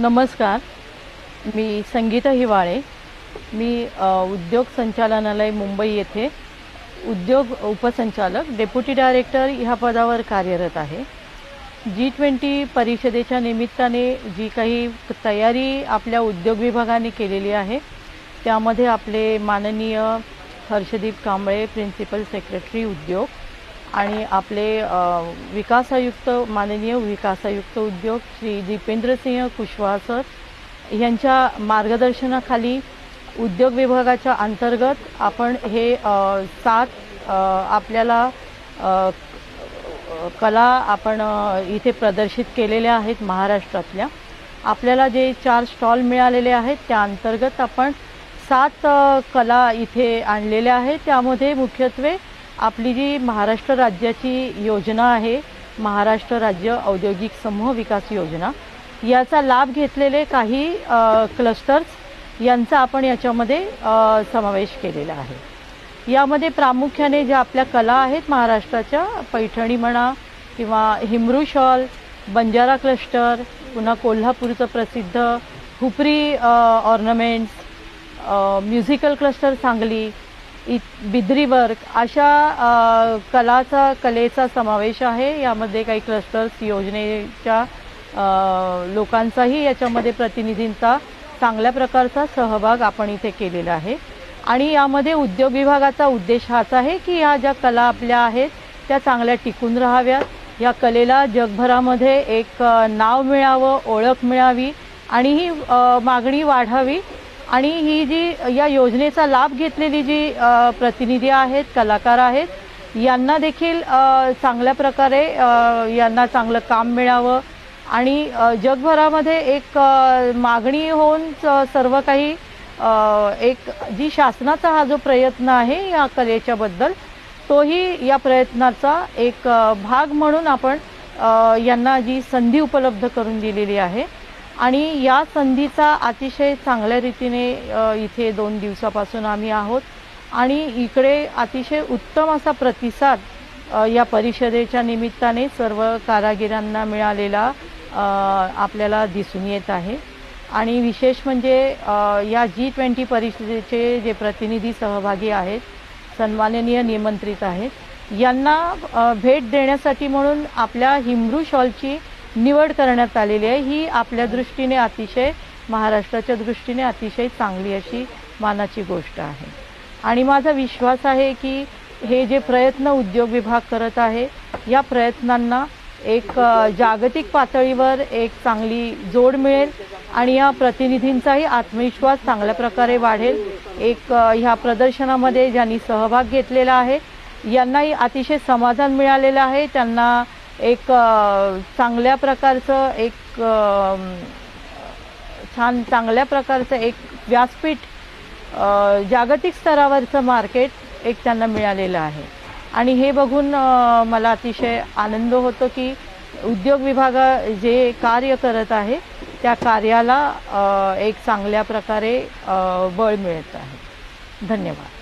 नमस्कार. मी संगीता हिवाळे. मी उद्योग संचालनालय मुंबई येथे उद्योग उपसंचालक डेप्युटी डायरेक्टर ह्या पदावर कार्यरत आहे. जी ट्वेंटी परिषदेच्या निमित्ताने जी काही तयारी आपल्या उद्योग विभागाने केलेली आहे त्यामध्ये आपले माननीय हर्षदीप कांबळे प्रिन्सिपल सेक्रेटरी उद्योग आणि आपले विकासायुक्त माननीय विकासायुक्त उद्योग श्री दीपेंद्रसिंह कुशवाहा सर यांच्या मार्गदर्शनाखाली उद्योग विभागाच्या अंतर्गत आपण हे सात आपल्याला कला आपण इथे प्रदर्शित केलेल्या आहेत महाराष्ट्रातल्या. आपल्याला जे चार स्टॉल मिळालेले आहेत त्या अंतर्गत आपण सात कला इथे आणलेल्या आहेत. त्यामध्ये मुख्यत्वे आपली जी महाराष्ट्र राज्याची योजना आहे महाराष्ट्र राज्य औद्योगिक समूह विकास योजना याचा लाभ घेतलेले काही क्लस्टर्स यांचा आपण याच्यामध्ये समावेश केलेला आहे. यामध्ये प्रामुख्याने ज्या आपल्या कला आहेत महाराष्ट्राच्या पैठणी म्हणा किंवा हिमरू शॉल बंजारा क्लस्टर पुन्हा कोल्हापूरचं प्रसिद्ध Hupari ornaments musical cluster Sangli इ बिद्री वर्क अशा कलाचा कलेचा समावेश आहे. यामध्ये काही क्लस्टर्स योजनेच्या लोकांचाही याच्यामध्ये प्रतिनिधींचा चांगल्या प्रकारचा सहभाग आपण इथे केलेला आहे. आणि यामध्ये उद्योग विभागाचा उद्देश हाच आहे की ह्या ज्या कला आपल्या आहेत त्या चांगल्या टिकून राहाव्यात. या कलेला जगभरामध्ये एक नाव मिळावं ओळख मिळावी आणि ही मागणी वाढावी आणि ही जी या योजनेचा लाभ घेतलेली जी प्रतिनिधी आहेत कलाकार आहेत यांना देखील चांगल्या प्रकारे यांना चांगलं काम मिळावं आणि जगभरामध्ये एक मागणी होऊन सर्व काही एक जी शासनाचा हा जो प्रयत्न आहे या कलेच्याबद्दल तोही या प्रयत्नाचा एक भाग म्हणून आपण यांना जी संधी उपलब्ध करून दिलेली आहे आणि या संधीचा अतिशय चांगल्या रीतीने इथे दोन दिवसापासून आम्ही आहोत. आणि इकडे अतिशय उत्तम असा प्रतिसाद या परिषदेच्या निमित्ताने सर्व कारागिरांना मिळालेला आपल्याला दिसून येत आहे. आणि विशेष म्हणजे या जी ट्वेंटी परिषदेचे जे प्रतिनिधी सहभागी आहेत सन्माननीय निमंत्रित आहेत यांना भेट देण्यासाठी म्हणून आपल्या हिमरू शॉलची निवड करण्यात आलेली आहे. ही आपल्या दृष्टीने अतिशय महाराष्ट्राच्या दृष्टीने अतिशय चांगली अशी मानाची गोष्ट आहे. आणि माझा विश्वास आहे की हे जे प्रयत्न उद्योग विभाग करत आहे या प्रयत्नांना एक जागतिक पातळीवर एक चांगली जोड मिळेल आणि या प्रतिनिधींचाही आत्मविश्वास चांगल्या प्रकारे वाढेल. एक ह्या प्रदर्शनामध्ये ज्यांनी सहभाग घेतलेला आहे यांनाही अतिशय समाधान मिळालेलं आहे. त्यांना एक चांगल्या प्रकारचं एक छान चांगल्या प्रकारचं एक व्यासपीठ जागतिक स्तरावरचं मार्केट एक त्यांना मिळालेलं आहे. आणि हे बघून मला अतिशय आनंद होतो की उद्योग विभाग जे कार्य करत आहे त्या कार्याला एक चांगल्या प्रकारे बळ मिळत आहे. धन्यवाद.